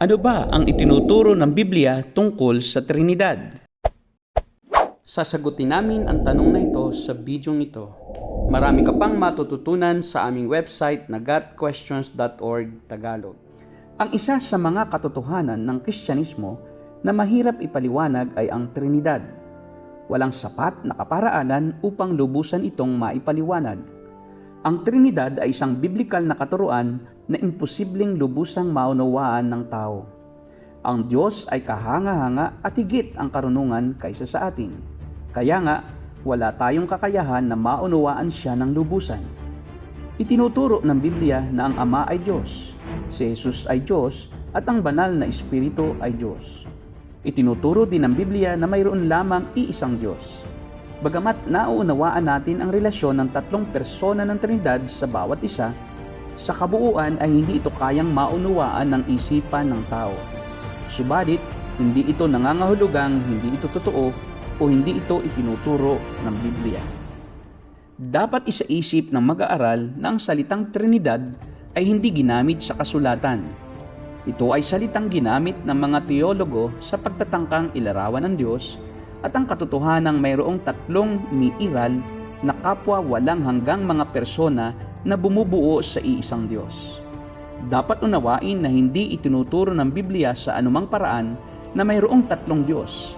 Ano ba ang itinuturo ng Biblia tungkol sa Trinidad? Sasagutin namin ang tanong na ito sa bidyong ito. Marami ka pang matututunan sa aming website na gotquestions.org Tagalog. Ang isa sa mga katotohanan ng Kristyanismo na mahirap ipaliwanag ay ang Trinidad. Walang sapat na kaparaanan upang lubusan itong maipaliwanag. Ang Trinidad ay isang biblikal na katuruan na imposibleng lubusang maunawaan ng tao. Ang Diyos ay kahanga-hanga at higit ang karunungan kaysa sa atin. Kaya nga, wala tayong kakayahan na maunawaan siya ng lubusan. Itinuturo ng Biblia na ang Ama ay Diyos, si Jesus ay Diyos, at ang banal na Espiritu ay Diyos. Itinuturo din ng Biblia na mayroon lamang iisang Diyos. Bagamat nauunawaan natin ang relasyon ng tatlong persona ng Trinidad sa bawat isa, sa kabuuan ay hindi ito kayang maunawaan ng isipan ng tao. Subalit, hindi ito nangangahulugang hindi ito totoo o hindi ito itinuturo ng Biblia. Dapat isaisip ng mag-aaral na ang salitang Trinidad ay hindi ginamit sa kasulatan. Ito ay salitang ginamit ng mga teologo sa pagtatangkang ilarawan ng Diyos at ang katotohanang mayroong tatlong miiral na kapwa walang hanggang mga persona na bumubuo sa iisang Diyos. Dapat unawain na hindi itinuturo ng Biblia sa anumang paraan na mayroong tatlong Diyos.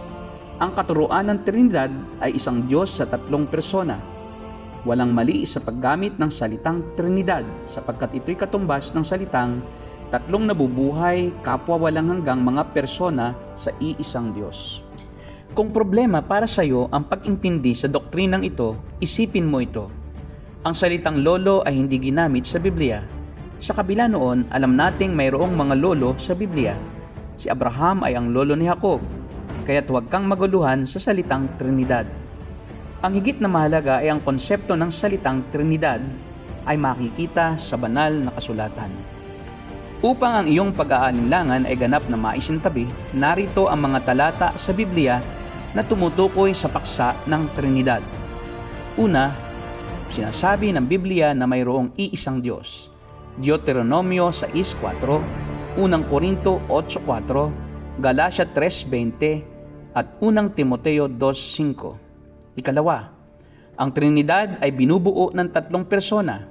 Ang katuruan ng Trinidad ay isang Diyos sa tatlong persona. Walang mali sa paggamit ng salitang Trinidad sapagkat ito'y katumbas ng salitang tatlong nabubuhay kapwa walang hanggang mga persona sa iisang Diyos. Kung problema para sa iyo ang pag-intindi sa doktrinang ito, isipin mo ito. Ang salitang lolo ay hindi ginamit sa Biblia. Sa kabila noon, alam nating mayroong mga lolo sa Biblia. Si Abraham ay ang lolo ni Jacob, kaya't huwag kang maguluhan sa salitang Trinidad. Ang higit na mahalaga ay ang konsepto ng salitang Trinidad ay makikita sa banal na kasulatan. Upang ang iyong pag-aalinlangan ay ganap na maisintabi, narito ang mga talata sa Biblia na tumutukoy sa paksa ng Trinidad. Una, sinasabi ng Biblia na mayroong iisang Diyos. Deuteronomio 6.4, Unang Korinto 8.4, Galatia 3.20, at Unang Timoteo 2.5. Ikalawa, ang Trinidad ay binubuo ng tatlong persona.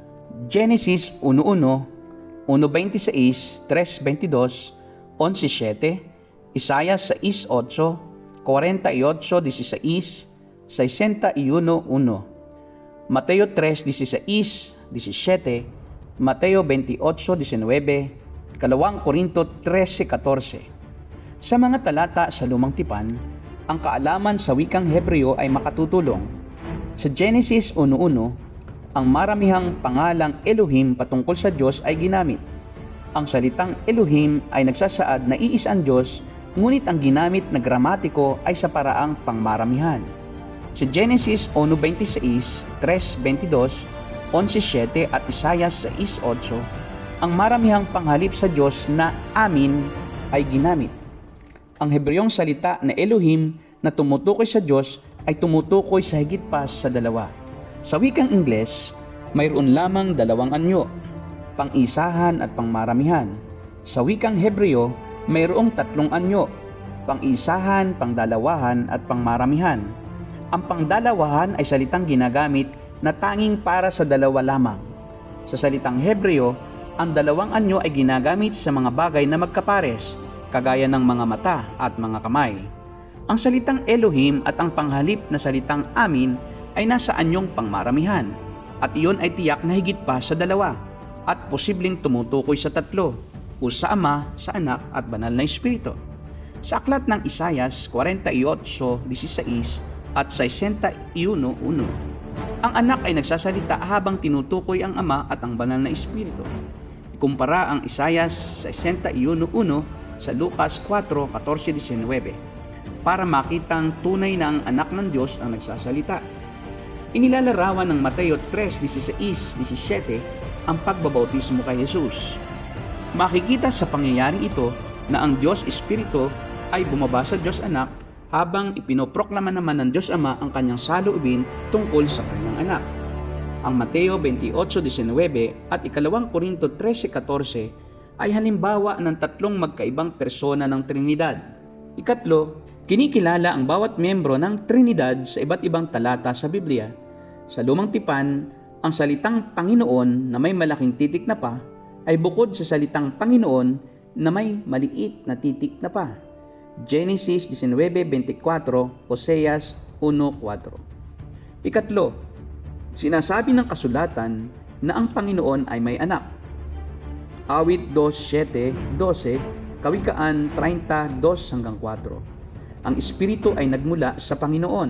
Genesis 1.1, 1.26, 3.22, 11.7, Isaiah 6.8, 48.16, 61.1, Mateo 3.16, 17, Mateo 28.19, Kalawang Korinto 13.14. Sa mga talata sa Lumang Tipan, ang kaalaman sa wikang Hebreo ay makatutulong. Sa Genesis 1.1, ang maramihang pangalang Elohim patungkol sa Diyos ay ginamit. Ang salitang Elohim ay nagsasaad na iisang Diyos, ngunit ang ginamit na gramatiko ay sa paraang pangmaramihan. Sa Genesis 1.26, 3.22, 11.7 at Isaiah 6.8, ang maramihang panghalip sa Diyos na amin ay ginamit. Ang Hebreong salita na Elohim na tumutukoy sa Diyos ay tumutukoy sa higit pa sa dalawa. Sa wikang Ingles, mayroon lamang dalawang anyo, pang-isahan at pangmaramihan. Sa wikang Hebreo, mayroong tatlong anyo, pang-isahan, pangdalawahan at pangmaramihan. Ang pangdalawahan ay salitang ginagamit na tanging para sa dalawa lamang. Sa salitang Hebreo, ang dalawang anyo ay ginagamit sa mga bagay na magkapares, kagaya ng mga mata at mga kamay. Ang salitang Elohim at ang panghalip na salitang Amin ay nasa anyong pangmaramihan, at iyon ay tiyak na higit pa sa dalawa, at posibleng tumutukoy sa tatlo, o sa Ama, sa Anak at Banal na Espiritu. Sa aklat ng Isayas 48.16 at 61.1, ang anak ay nagsasalita habang tinutukoy ang Ama at ang Banal na Espiritu. Ikumpara ang Isayas 61.1 sa Lucas 4.14-19 para makitang tunay na ang anak ng Diyos ang nagsasalita. Inilalarawan ng Mateo 3.16-17 ang pagbabautismo kay Jesus. Makikita sa pangyayaring ito na ang Diyos Espiritu ay bumaba sa Diyos Anak habang ipinoproklama naman ng Diyos Ama ang kanyang saloobin tungkol sa kanyang anak. Ang Mateo 28.19 at ikalawang Korinto 13.14 ay halimbawa ng tatlong magkaibang persona ng Trinidad. Ikatlo, kinikilala ang bawat miyembro ng Trinidad sa iba't ibang talata sa Biblia. Sa lumang tipan, ang salitang Panginoon na may malaking titik na pa ay bukod sa salitang Panginoon na may maliit na titik na pa. Genesis 19.24, Oseas 1.4 Ikatlo, sinasabi ng kasulatan na ang Panginoon ay may anak. Awit 2.7, 12, Kawikaan 30, 2 hanggang 4. Ang Espiritu ay nagmula sa Panginoon,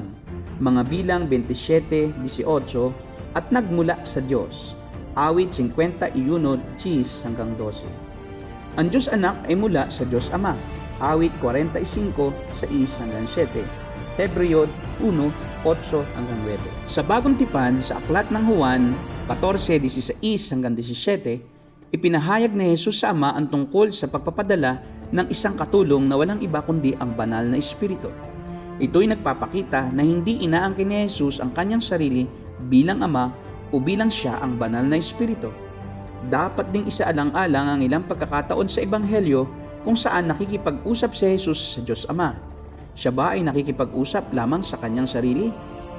mga bilang 27, 18, at nagmula sa Diyos. Awit 51, 10 hanggang 12. Ang Diyos anak ay mula sa Diyos Ama. Awit 45, 6 hanggang 7. Hebreo 1, 8 hanggang 9. Sa bagong tipan, sa aklat ng Juan 14, 16 hanggang 17, ipinahayag ni Jesus sa Ama ang tungkol sa pagpapadala ng isang katulong na walang iba kundi ang banal na Espiritu. Ito'y nagpapakita na hindi inaangkin ni Jesus ang kanyang sarili bilang Ama o bilang siya ang banal na Espiritu. Dapat ding isaalang-alang ang ilang pagkakataon sa Ebanghelyo kung saan nakikipag-usap si Jesus sa Diyos Ama. Siya ba ay nakikipag-usap lamang sa kanyang sarili?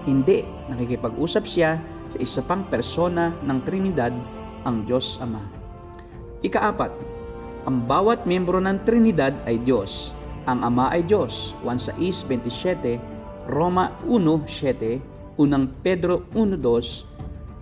Hindi, nakikipag-usap siya sa isa pang persona ng Trinidad, ang Diyos Ama. Ikaapat, ang bawat miyembro ng Trinidad ay Diyos. Ang Ama ay Diyos, 1 sa Is 27, Roma 1.7, Unang Pedro 1.2,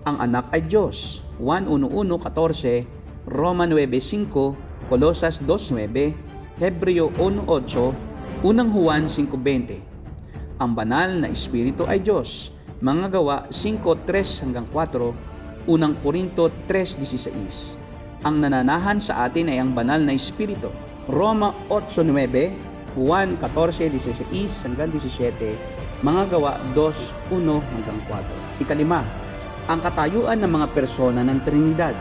ang anak ay Diyos, 1.1.14, Roma 9.5, Colosas 2.9, Hebreo 1.8, Unang Juan 5.20. Ang banal na Espiritu ay Diyos, mga gawa 5.3 hanggang 4, Unang Korinto 3.16. Ang nananahan sa atin ay ang banal na Espiritu, Roma 8.9, Juan 14.16 hanggang 17, mga gawa 2.1 hanggang 4. Ikalima, ang katayuan ng mga persona ng Trinidad.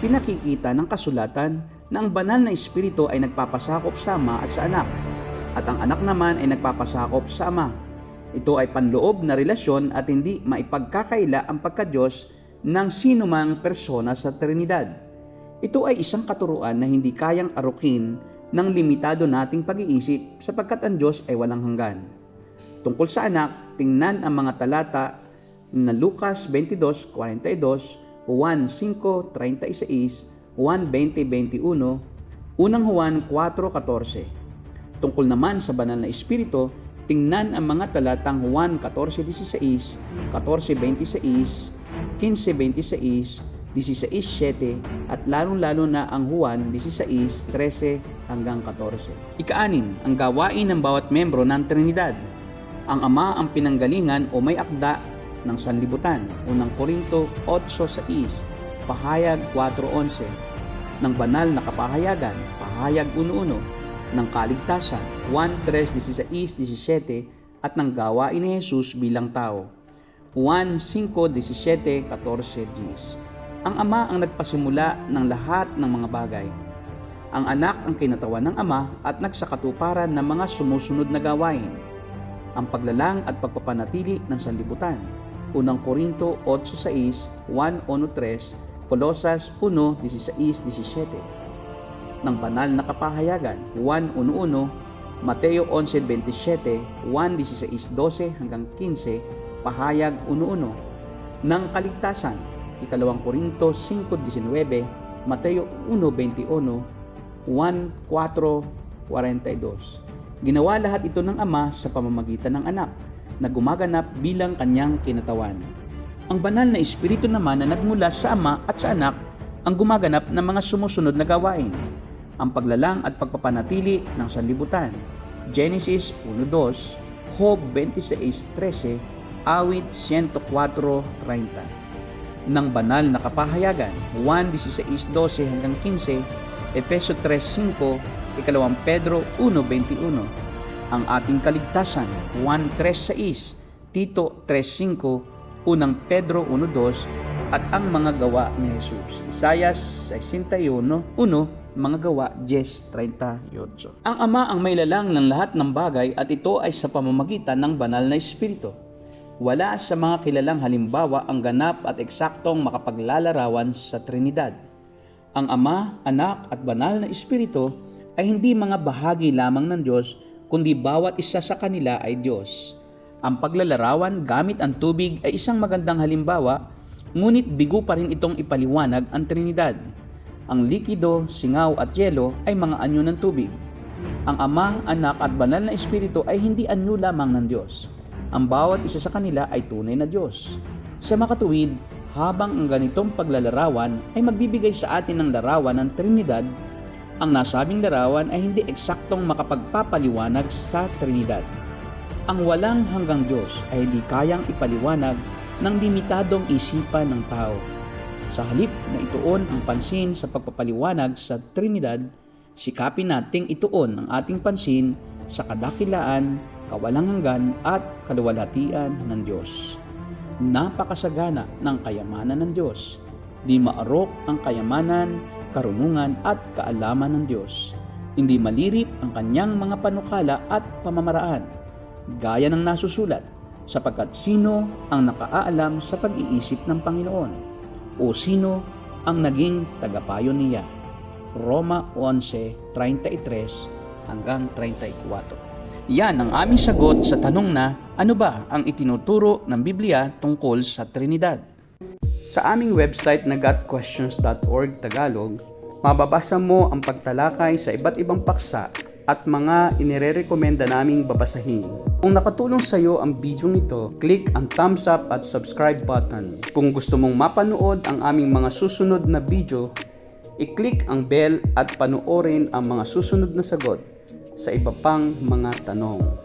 Pinakikita ng kasulatan na ang banal na Espiritu ay nagpapasakop sa Ama at sa Anak, at ang Anak naman ay nagpapasakop sa Ama. Ito ay panloob na relasyon at hindi maipagkakaila ang pagkadyos ng sinumang persona sa Trinidad. Ito ay isang katuruan na hindi kayang arukin ng limitado nating pag-iisip sapagkat ang Diyos ay walang hanggan. Tungkol sa anak, tingnan ang mga talata na Lucas 22:42, Juan 5:36, Juan 20:21, Unang Juan 4:14. Tungkol naman sa banal na espiritu, tingnan ang mga talatang Juan 14:16, 14:26, 15:26, 16:7 at lalong-lalo na ang Juan 16:13 hanggang 14. Ikaanim, ang gawain ng bawat membro ng Trinidad. Ang Ama ang pinanggalingan o may akda ng sanlibutan. Unang Korinto 8.6, Pahayag 4.11, ng banal na kapahayagan, Pahayag 1.1, ng kaligtasan, 1.3.16.17, at ng gawain ni Jesus bilang tao, 1.5.17.14 Ang Ama ang nagpasimula ng lahat ng mga bagay. Ang anak ang kinatawan ng Ama at nagsakatuparan ng mga sumusunod na gawain. Ang paglalang at pagpapanatili ng sanlibutan, Unang Korinto 8.6, 1.1.3, Colosas 1.16.17 ng banal na kapahayagan 1.1.1, Mateo 11.27, 1.16.12 hanggang 15, Pahayag 1.1 ng kaligtasan Ikalawang Korinto 5.19, Mateo 1.21, 1.4.42 Ginawa lahat ito ng Ama sa pamamagitan ng anak na gumaganap bilang kanyang kinatawan. Ang banal na espiritu naman na nagmula sa ama at sa anak ang gumaganap ng mga sumusunod na gawain. Ang paglalang at pagpapanatili ng sanlibutan. Genesis 1.2, Job 26.13, Awit 104.30 ng banal na kapahayagan 1.16.12 hanggang 15, Efeso 3.5, Ikalawang Pedro 1.21 ang ating kaligtasan 1.3.6, Tito 3.5, Unang Pedro 1.2 at ang mga gawa ni Jesus. Isayas 61.1, mga gawa 10.38. Ang Ama ang may lalang ng lahat ng bagay at ito ay sa pamamagitan ng banal na Espiritu. Wala sa mga kilalang halimbawa ang ganap at eksaktong makapaglalarawan sa Trinidad. Ang Ama, Anak at Banal na Espiritu ay hindi mga bahagi lamang ng Diyos, kundi bawat isa sa kanila ay Diyos. Ang paglalarawan gamit ang tubig ay isang magandang halimbawa, ngunit bigo pa rin itong ipaliwanag ang Trinidad. Ang likido, singaw at yelo ay mga anyo ng tubig. Ang Ama, Anak at Banal na Espiritu ay hindi anyo lamang ng Diyos. Ang bawat isa sa kanila ay tunay na Diyos. Sa makatuwid, habang ang ganitong paglalarawan ay magbibigay sa atin ng larawan ng Trinidad, ang nasabing larawan ay hindi eksaktong makapagpapaliwanag sa Trinidad. Ang walang hanggang Diyos ay hindi kayang ipaliwanag ng limitadong isipan ng tao. Sa halip na ituon ang pansin sa pagpapaliwanag sa Trinidad, sikapin nating ituon ang ating pansin sa kadakilaan, kawalang hanggan at kaluwalhatian ng Diyos. Napakasagana ng kayamanan ng Diyos. Di maarok ang kayamanan, karunungan at kaalaman ng Diyos. Hindi malirip ang kanyang mga panukala at pamamaraan. Gaya ng nasusulat, sapagkat sino ang nakaalam sa pag-iisip ng Panginoon? O sino ang naging tagapayo niya? Roma 11:33 hanggang 34. Yan ang aming sagot sa tanong na ano ba ang itinuturo ng Biblia tungkol sa Trinidad. Sa aming website na gotquestions.org Tagalog, mababasa mo ang pagtalakay sa iba't ibang paksa at mga inirerekomenda naming babasahin. Kung nakatulong sa iyo ang video nito, click ang thumbs up at subscribe button. Kung gusto mong mapanood ang aming mga susunod na video, i-click ang bell at panoorin ang mga susunod na sagot sa iba pang mga tanong.